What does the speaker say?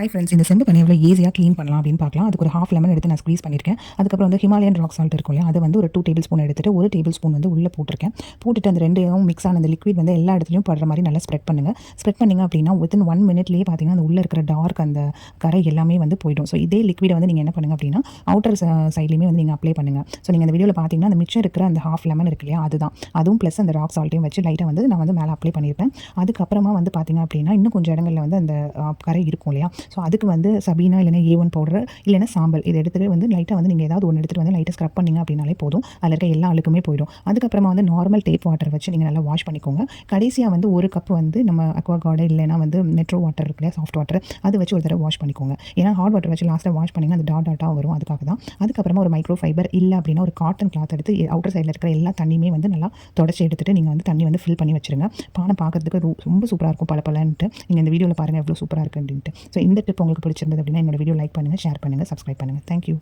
Hi friends இந்த செம்பு பண்ணி எவ்வளோ ஈஸியாக க்ளீன் பண்ணலாம் அப்படின்னு பார்க்கலாம். அதுக்கு ஒரு ஹாஃப் லெமன் எடுத்து நான் ஸ்க்வீஸ் பண்ணியிருக்கேன். அதுக்கப்புறம் வந்து ஹிமாலயன் ராக் சால்ட் இருக்கும் இல்லையா? அதை வந்து ஒரு டூ டேபிள் ஸ்பூன் எடுத்துட்டு ஒரு டேபிள் ஸ்பூன் வந்து உள்ளே போட்டிருக்கேன். போட்டுட்டு அந்த ரெண்டையும் மிக்ஸ் ஆன அந்த லிக்விட் வந்து எல்லா இடத்துலையும் படுற மாதிரி நல்லா ஸ்ப்ரெட் பண்ணுங்கள் ஸ்ப்ரெட் பண்ணிங்க அப்படின்னா வித்தின் ஒன் மினிட்லேயே பார்த்தீங்கன்னா அந்த உள்ளே இருக்கிற டார்க் அந்த கரை எல்லாமே வந்து போயிடும். ஸோ இதே லிக்விடை வந்து நீங்கள் என்ன பண்ணுங்க அப்படின்னா அவுட்டர் சைட்லேயுமே வந்து நீங்கள் அப்ளை பண்ணுங்கள் ஸோ நீங்கள் அந்த வீடியோவில் பார்த்தீங்கன்னா அந்த மிச்சம் இருக்கிற அந்த ஹாஃப் லெமன் இருக்கு இல்லையா? அதுதான். அதுவும் ப்ளஸ் அந்த ராக் சால்ட்டையும் வச்சு லைட்டாக வந்து நான் வந்து மேலே அப்ளை பண்ணியிருப்பேன். அதுக்கப்புறமா வந்து பார்த்தீங்க அப்படின்னா இன்னும் கொஞ்சம் இடங்களில் வந்து அந்த கரை இருக்கும் இல்லையா? ஸோ அதுக்கு வந்து சபீனா இல்லைனா ஏ ஒன் பவுடர் இல்லைனா சாம்பல். இதை எடுத்துகிட்டு வந்து லைட்டாக வந்து நீங்கள் ஏதாவது ஒன்று எடுத்துகிட்டு வந்து லைட்டாக ஸ்க்ரப் பண்ணிங்க அப்படின்னாலே போதும். அதில் இருக்க எல்லா அழுக்குமே போயிடும். அதுக்கப்புறமா வந்து நார்மல் டேப் வாட்டர் வச்சு நீங்கள் நல்லா வாஷ் பண்ணிக்கோங்க. கடைசியாக வந்து ஒரு கப் வந்து நம்ம அக்வா கார்டு இல்லைனா வந்து மெட்ரோ வாட்டர் இருக்கு இல்லையா சாஃப்ட் வாட்டர் அது வச்சு ஒரு தடவை வாஷ் பண்ணிக்கோங்க. ஏன்னா ஹாட் வாட்டர் வச்சு லாஸ்ட்டாக வாஷ் பண்ணிங்கன்னா அது டாட் டாட்டாக வரும். அதுக்காக தான். அதுக்கப்புறமா ஒரு மைக்ரோ ஃபைபர் இல்லை அப்படின்னா ஒரு காட்டன் கிளாத் எடுத்து அவுட்டர் சைடில் இருக்கிற எல்லா தண்ணியுமே வந்து நல்லா தொடச்சி எடுத்துட்டு நீங்கள் வந்து தண்ணி வந்து ஃபில் பண்ணி வச்சுருங்க. பானை பார்க்கறதுக்கு ரொம்ப சூப்பராக இருக்கும். பல பலன்ட்டு நீங்கள் இந்த வீடியோவில் பாருங்கள் எவ்வளோ சூப்பராக இருக்குன்ட்டு. அப்படின்ட்டு ஸோ இந்த டிப் உங்களுக்கு பிடிச்சிருந்தது அப்படின்னா என்னோட வீடியோ லைக் பண்ணுங்கள் ஷேர் பண்ணுங்கள் சப்ஸ்கிரைப் பண்ணுங்கள் தேங்க்யூ